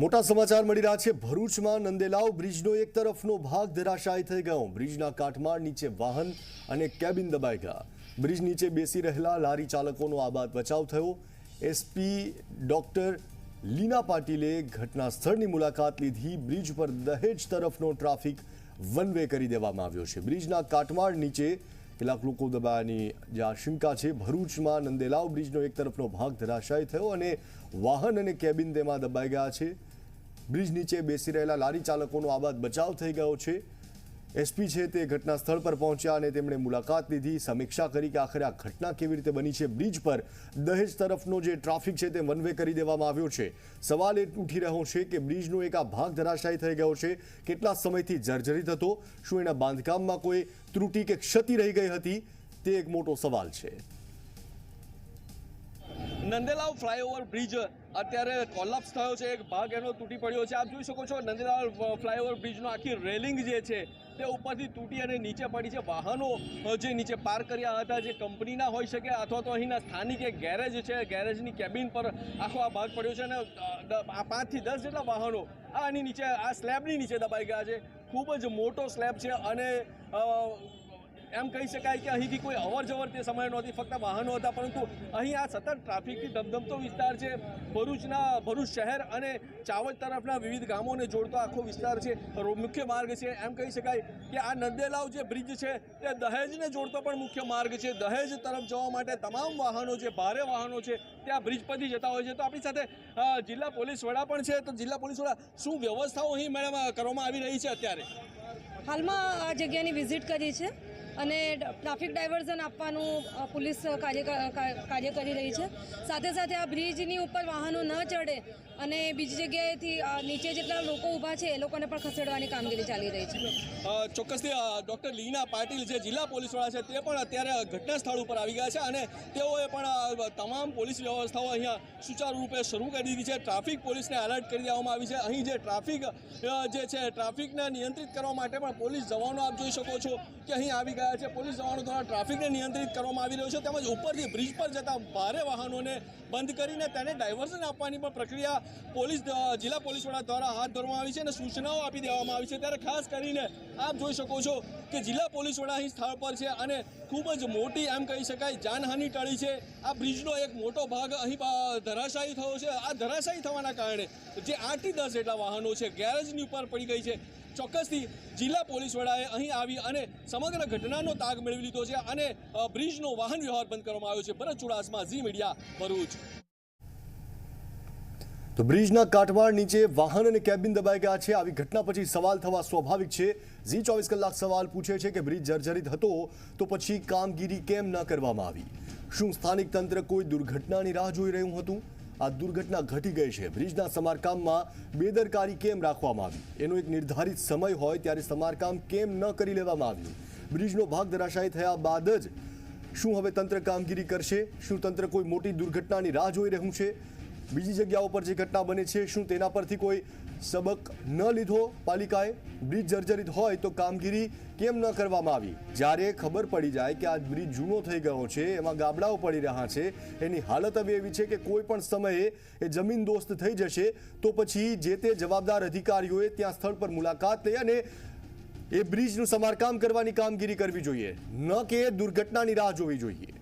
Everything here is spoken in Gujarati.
મોટા સમાચાર મળી રહ્યા છે. ભરૂચમાં નંદેલાવ બ્રિજનો એક તરફનો ભાગ ધરાશાયી થઈ ગયો. બ્રિજના કાટમાળ નીચે વાહન અને કેબિન દબાઈ ગયા. બ્રિજ નીચે બેસી રહેલા લારી ચાલકોનો આબાદ બચાવ થયો. એસપી ડોક્ટર લીના પાટીલે ઘટના સ્થળની મુલાકાત લીધી. બ્રિજ પર દહેજ તરફનો ટ્રાફિક વન વે કરી દેવામાં આવ્યો છે. બ્રિજના કાટમાળ નીચે કેટલાક લોકો દબાયાની જે આશંકા છે. ભરૂચમાં નંદેલાવ બ્રિજનો એક તરફનો ભાગ ધરાશાયી થયો અને વાહન અને કેબિન તેમાં દબાઈ ગયા છે. બ્રિજ નીચે બેસી રહેલા લારી ચાલકોનો આબાદ બચાવ થઈ ગયો છે. એસપી છે તે ઘટના સ્થળ પર પહોંચ્યા અને તેમણે મુલાકાત લીધી. સમીક્ષા કરી કે આખરે આ ઘટના કેવી રીતે બની છે બ્રિજ પર. દહેજ તરફનો જે ટ્રાફિક છે તે વનવે કરી દેવામાં આવ્યો છે. સવાલ એ ઉઠી રહ્યો છે કે બ્રિજનો એક આ ભાગ ધરાશાયી થઈ ગયો છે. કેટલા સમયથી જર્જરિત હતો? શું એના બાંધકામમાં કોઈ ત્રુટિ કે ક્ષતિ રહી ગઈ હતી? તે એક મોટો સવાલ છે. નંદેલાવ ફ્લાયઓવર બ્રિજ અત્યારે કોલાપ્સ થયો છે, એક ભાગ એનો તૂટી પડ્યો છે. આપ જોઈ શકો છો, નંદીલાલ ફ્લાયઓવર બ્રિજનો આખી રેલિંગ જે છે, તે ઉપરથી તૂટી અને નીચે પડી છે. વાહનો જે નીચે પાર્ક કર્યા હતા, જે કંપનીના હોઈ શકે, અથવા તો અહીંના સ્થાનિક એક ગેરેજ છે, ગેરેજની કેબિન પર આખો આ ભાગ પડ્યો છે અને પાંચથી દસ જેટલા વાહનો આની નીચે, આ સ્લેબની નીચે દબાઈ ગયા છે. ખૂબ જ મોટો સ્લેબ છે અને એમ કહી શકાય કે અહીંથી કોઈ અવર જવર તે સમયે નહોતી, ફક્ત વાહનો હતા, પરંતુ અહીં આ સતત ટ્રાફિકથી ધમધમતો વિસ્તાર છે. ભરૂચના, ભરૂચ શહેર અને ચાવજ તરફના વિવિધ ગામોને જોડતો આખો વિસ્તાર છે. મુખ્ય માર્ગ છે. એમ કહી શકાય કે આ નંદેલાવ જે બ્રિજ છે, તે દહેજને જોડતો પણ મુખ્ય માર્ગ છે. દહેજ તરફ જવા માટે તમામ વાહનો જે ભારે વાહનો છે, તે આ બ્રિજ પરથી જતા હોય છે. તો આપણી સાથે જિલ્લા પોલીસ વડા પણ છે. તો જિલ્લા પોલીસ વડા, શું વ્યવસ્થાઓ અહીં મેડમ કરવામાં આવી રહી છે અત્યારે? હાલમાં આ જગ્યાની વિઝિટ કરી છે. અને ટ્રાફિક ડાયવર્ઝન આપવાનું પોલીસ કાર્ય કાર્ય કરી રહી છે. સાથે સાથે આ બ્રિજની ઉપર વાહનો ન ચડે અને બીજી જગ્યાએથી નીચે જેટલા લોકો ઊભા છે, એ લોકોને પણ ખસેડવાની કામગીરી ચાલી રહી છે. ચોક્કસથી ડૉક્ટર લીના પાટીલ જે જિલ્લા પોલીસવાળા છે, તે પણ અત્યારે ઘટના સ્થળ ઉપર આવી ગયા છે અને તેઓએ પણ તમામ પોલીસ વ્યવસ્થાઓ અહીંયા સુચારુ રૂપે શરૂ કરી દીધી છે. ટ્રાફિક પોલીસને એલર્ટ કરી દેવામાં આવી છે. અહીં જે ટ્રાફિક જે છે, ટ્રાફિકને નિયંત્રિત કરવા માટે પણ પોલીસ જવાનો આપ જોઈ શકો છો કે અહીં આવી ગયા છે. પોલીસ જવાનો દ્વારા ટ્રાફિકને નિયંત્રિત કરવામાં આવી રહ્યો છે. તેમજ ઉપરથી બ્રિજ પર જતા ભારે વાહનોને બંધ કરીને તેને ડાયવર્ઝન આપવાની પણ પ્રક્રિયા પોલીસ જિલ્લા પોલીસ વડા દ્વારા હાથ ધરવામાં આવી છે અને સૂચનાઓ આપી દેવામાં આવી છે. ત્યારે ખાસ કરીને આપ જોઈ શકો છો કે જિલ્લા પોલીસ વડા અહીં સ્થળ પર છે અને ખૂબ જ મોટી, એમ કહી શકાય, જાનહાનિ ટળી છે. આ બ્રિજનો એક મોટો ભાગ અહીં ધરાશાયી થયો છે. આ ધરાશાયી થવાના કારણે જે આઠથી દસ જેટલા વાહનો છે, ગેરેજની ઉપર પડી ગઈ છે. ચોક્કસથી જિલ્લા પોલીસ વડાએ અહીં આવી અને સમગ્ર ઘટનાનો તાગ મેળવી લીધો છે અને બ્રિજનો વાહન વ્યવહાર બંધ કરવામાં આવ્યો છે. Bharat Chudasama, Zee Media, Bharuch. તો બ્રિજના કાટમાળ નીચે વાહન અને કેબિન દબાઈ ગયા છે. આવી ઘટના પછી સવાલ થવા સ્વાભાવિક છે. ઝી ચોવીસ કલાક સવાલ પૂછે છે કે બ્રિજ જર્જરિત હતો તો પછી કામગીરી કેમ ન કરવામાં આવી? શું સ્થાનિક તંત્ર કોઈ દુર્ઘટનાની રાહ જોઈ રહ્યું હતું? આ દુર્ઘટના ઘટી ગઈ છે. બ્રિજના સમારકામમાં બેદરકારી કેમ રાખવામાં આવી? એનો એક નિર્ધારિત સમય હોય ત્યારે સમારકામ કેમ ન કરી લેવામાં આવ્યું? બ્રિજનો ભાગ ધરાશાયી થયા બાદ જ શું હવે તંત્ર કામગીરી કરશે? શું તંત્ર કોઈ મોટી દુર્ઘટનાની રાહ જોઈ રહ્યું છે? બીજી જગ્યાઓ પર જે ઘટના બને છે, શું તેના પરથી કોઈ સબક ન લીધો? પાલિકાએ બ્રિજ જર્જરિત હોય તો કામગીરી કેમ ન કરવામાં આવી? જ્યારે ખબર પડી જાય કે આ બ્રિજ જૂનો થઈ ગયો છે, એમાં ગાબડાઓ પડી રહ્યા છે, એની હાલત હવે એવી છે કે કોઈ પણ સમયે એ જમીન દોસ્ત થઈ જશે, તો પછી જે તે જવાબદાર અધિકારીઓએ ત્યાં સ્થળ પર મુલાકાત લઈ અને એ બ્રિજનું સમારકામ કરવાની કામગીરી કરવી જોઈએ. ન કે દુર્ઘટનાની રાહ જોવી જોઈએ.